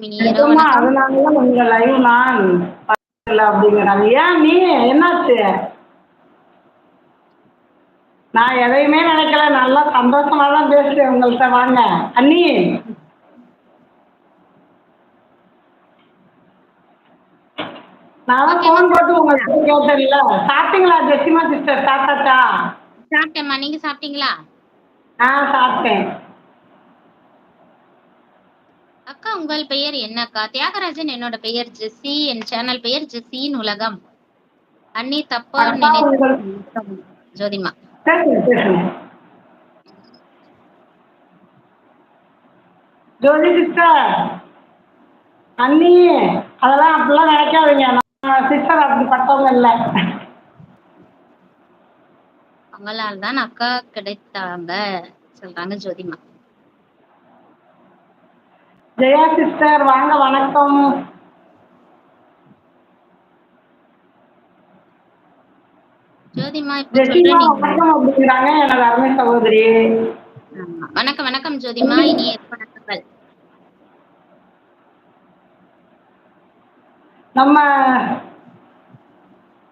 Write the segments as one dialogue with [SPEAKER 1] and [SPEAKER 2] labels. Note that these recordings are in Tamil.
[SPEAKER 1] நிஜமா அதனாலதான் உங்க லைவ் நான் பார்க்கல அப்படிங்கிறாங்க. ஏன் நீ? என்னாச்சு? நான் எதையுமே நினைக்கல. நல்லா சந்தோஷமா தான் பேசுறேன் உங்கள்கிட்ட வாங்க. அண்ணி. நான் ஃபோன் போட்டு உங்கள்கிட்ட கேட்டேன்ல. சாப்பிட்டீங்களா ஜெசிமா சிஸ்டர் சாப்பிட்டாச்சா?
[SPEAKER 2] சாப்பிட்டேம்மா. நீங்க சாப்பிட்டீங்களா?
[SPEAKER 1] ஆ சாப்பிட்டேன்.
[SPEAKER 2] அக்கா உங்கள் பெயர் என்னக்கா? தியாகராஜன் என்னோட பெயர் ஜெஸ்ஸி. என் சேனல் பெயர் ஜெஸ்ஸியின் உலகம். அண்ணி தப்பா
[SPEAKER 1] அக்கா
[SPEAKER 2] நினைத்து ஜோதிமா.
[SPEAKER 1] ஜோதி சிஸ்டர் அண்ணி அதெல்லாம் அப்படிலாம் நினைக்காதீங்க. நான் சிஸ்டர் அப்படிப்பட்டவங்க இல்லை.
[SPEAKER 2] உங்களால் தான் அக்கா கிடைத்தாங்க சொல்றாங்க ஜோதிமா.
[SPEAKER 1] ஜெயா சிஸ்டர் வாங்க வணக்கம். அப்படிங்கிறாங்க எனது அருமை சகோதரி.
[SPEAKER 2] ஆமா. வணக்கம் வணக்கம் ஜோதிமா. இனிய வணக்கங்கள்.
[SPEAKER 1] நம்ம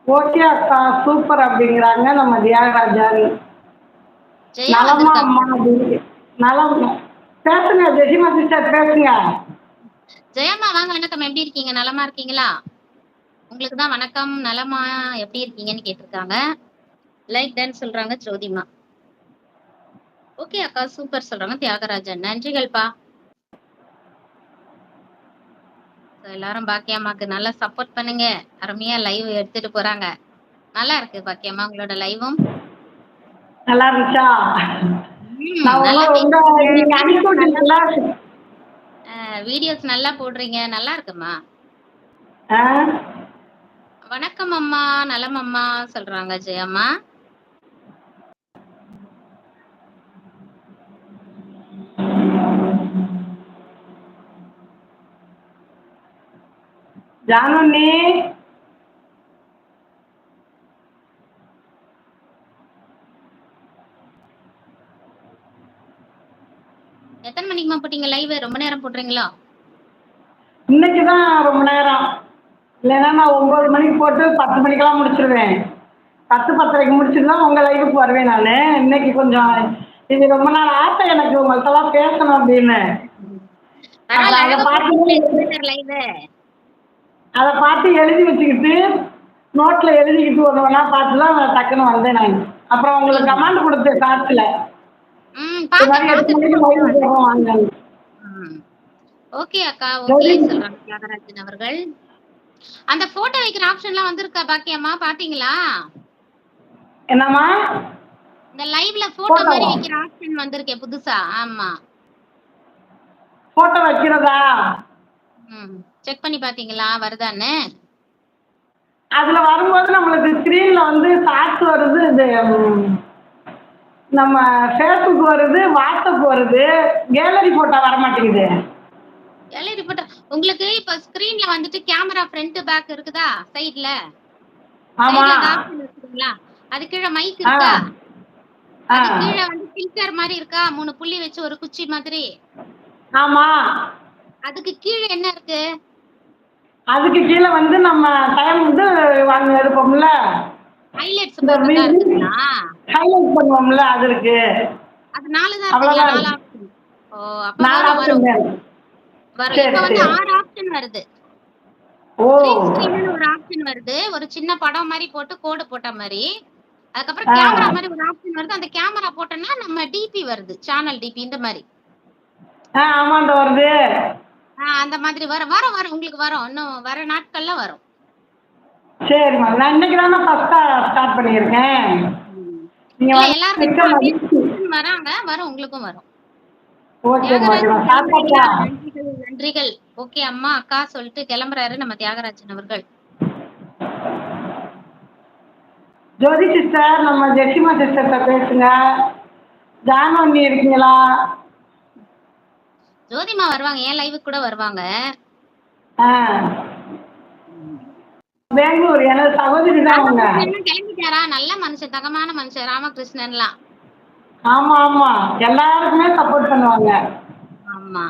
[SPEAKER 1] ஓகே அக்கா சூப்பர் அப்படிங்கிறாங்க நம்ம தியாகராஜன்.
[SPEAKER 2] ஜெயா
[SPEAKER 1] நலமா அம்மா அப்படின்னு. நலம். பேசுங்க ஜெசிமா சிஸ்டர் பேசுங்க.
[SPEAKER 2] ஜெயம்மா வாங்க வணக்கம். எப்படி இருக்கீங்க? நலமா இருக்கீங்களா? உங்களுக்கு தான் வணக்கம். நலமா எப்படி இருக்கீங்கன்னு கேட்டிருக்காங்க. லைக் டன் சொல்றாங்க ஜோதிமா. ஓகே அக்கா. சூப்பர் சொல்றாங்க. தியாகராஜன். நன்றிகள்ப்பா So, எல்லாரும் பாக்கியம்மாக்கு நல்லா சப்போர்ட் பண்ணுங்க. அருமையா லைவ் எடுத்துட்டு போறாங்க. நல்லா இருக்கு பாக்கியம்மா உங்களோட லைவும்
[SPEAKER 1] நல்லா இருந்துச்சா?
[SPEAKER 2] வீடியோஸ் நல்லா போடுறீங்க. நல்லா இருக்குமா? வணக்கம் அம்மா நலம் அம்மா சொல்றாங்க ஜெயம்மா.
[SPEAKER 1] ஜானுண்ணி
[SPEAKER 2] எத்தனை மணிக்குமா போட்டீங்க லைவ் ரொம்ப நேரம் போடுறீங்களா?
[SPEAKER 1] இன்னைக்கு தான் ரொம்ப நேரம். இல்லைன்னா நான் ஒம்பது மணிக்கு போட்டு பத்து மணிக்கெல்லாம் முடிச்சிருவேன். பத்து பத்தரைக்கு முடிச்சிருந்தா உங்கள் லைவுக்கு வருவேன் நான். இன்னைக்கு கொஞ்சம் இது ரொம்ப நாள் ஆசை எனக்கு உங்கள்கிட்டலாம் பேசணும் அப்படின்னு. அதை பார்த்து எழுதி வச்சுக்கிட்டு நோட்டில் எழுதிக்கிட்டு ஒன்று ஒன்றா பார்த்து தான் டக்குன்னு வந்தேன் நான். அப்புறம் உங்களுக்கு கமாண்ட் கொடுத்தேன் சாட்சியில்
[SPEAKER 2] ஓகே அக்கா ஓகே சொல்றாங்க தியாகராஜன் அவர்கள். அந்த போட்டோ வைக்கிற ஆப்ஷன்லாம் வந்திருக்கா பாக்கியம்மா? பாத்தீங்களா?
[SPEAKER 1] என்னம்மா?
[SPEAKER 2] இந்த லைவ்ல போட்டோ மாதிரி? வைக்கிற ஆப்ஷன் வந்திருக்கே புதுசா. ஆமா.
[SPEAKER 1] ஃபோட்டோ வைக்கிறதா?
[SPEAKER 2] ம் செக் பண்ணி பாத்தீங்களா? வருதான்னு?
[SPEAKER 1] அதில் வரும்போது நம்மளுக்கு ஸ்க்ரீனில் வந்து ஷார்ட்ஸ் வருது நம்ம ஃபேஸ்புக் வருது வாட்ஸ்அப் வருது கேலரி ஃபோட்டோ வர மாட்டேங்குது
[SPEAKER 2] எல்லாம் ரிப்போர்ட் உங்களுக்கு இப்ப ஸ்கிரீன்ல வந்துட்டு கேமரா ஃப்ரண்ட் பேக் இருக்குதா? சைடுல இருக்குங்களா அது கீழே மைக் இருக்கா? அது கீழே வந்து ஃபில்டர் மாதிரி இருக்கா? மூணு புள்ளி வச்சு ஒரு குச்சி மாதிரி?
[SPEAKER 1] ஆமாம்
[SPEAKER 2] அதுக்கு கீழே என்ன இருக்கு?
[SPEAKER 1] அதுக்கு கீழே வந்து நம்ம டைம் வந்து வாங்க எடுப்போம்ல.
[SPEAKER 2] ஹைலைட்ஸ் இருக்குங்களா?
[SPEAKER 1] ஹைலைட் பண்ணுவோம்ல அது இருக்கு
[SPEAKER 2] அது நாலு தான் நாலு ஆப்ஷன் ஓ அப்ப
[SPEAKER 1] நாலு ஆப்ஷன்
[SPEAKER 2] வரும். இப்ப வந்து. ஆறு ஆப்ஷன் வருது.
[SPEAKER 1] ஓ.
[SPEAKER 2] ஒரு ஆப்ஷன் வருது. ஒரு சின்ன படம் மாதிரி போட்டு கோடு போட்ட மாதிரி. அதுக்கப்புறம். கேமரா மாதிரி ஒரு ஆப்ஷன் வருது. அந்த கேமரா போட்டோம்னா நம்ம டிபி வருது. சேனல் டிபி இந்த மாதிரி.
[SPEAKER 1] ஆ ஆமாண்ட வருது.
[SPEAKER 2] ஆ, அந்த மாதிரி வரும். வரும் வரும். உங்களுக்கு வரும். இன்னும் வர நாட்கள்ல வரும்.
[SPEAKER 1] சரிம்மா நான் இன்னைக்கு தானே ஃபஸ்ட்டாக ஸ்டார்ட் பண்ணியிருக்கேன்.
[SPEAKER 2] வராங்க வரும் உங்களுக்கும் வரும். நன்றிகள் ஓகே அம்மா அக்கா சொல்லிட்டு கிளம்புறாரு நம்ம தியாகராஜன் அவர்கள்.
[SPEAKER 1] ஜோதி சிஸ்டர் நம்ம ஜெசிமா சிஸ்டர்கிட்ட பேசுங்க. ஜானு அண்ணி இருக்கீங்களா?
[SPEAKER 2] ஜோதிமா வருவாங்க ஏன் லைவுக்கு கூட வருவாங்க.
[SPEAKER 1] பெங்களூர் எனது சகோதரி
[SPEAKER 2] கிளம்பிட்டாரா நல்ல மனுஷன் தங்கமான மனுஷன் ராமகிருஷ்ணன்லாம்.
[SPEAKER 1] ஆமாம் ஆமாம் எல்லாருக்குமே சப்போர்ட் பண்ணுவாங்க.
[SPEAKER 2] ஆமா.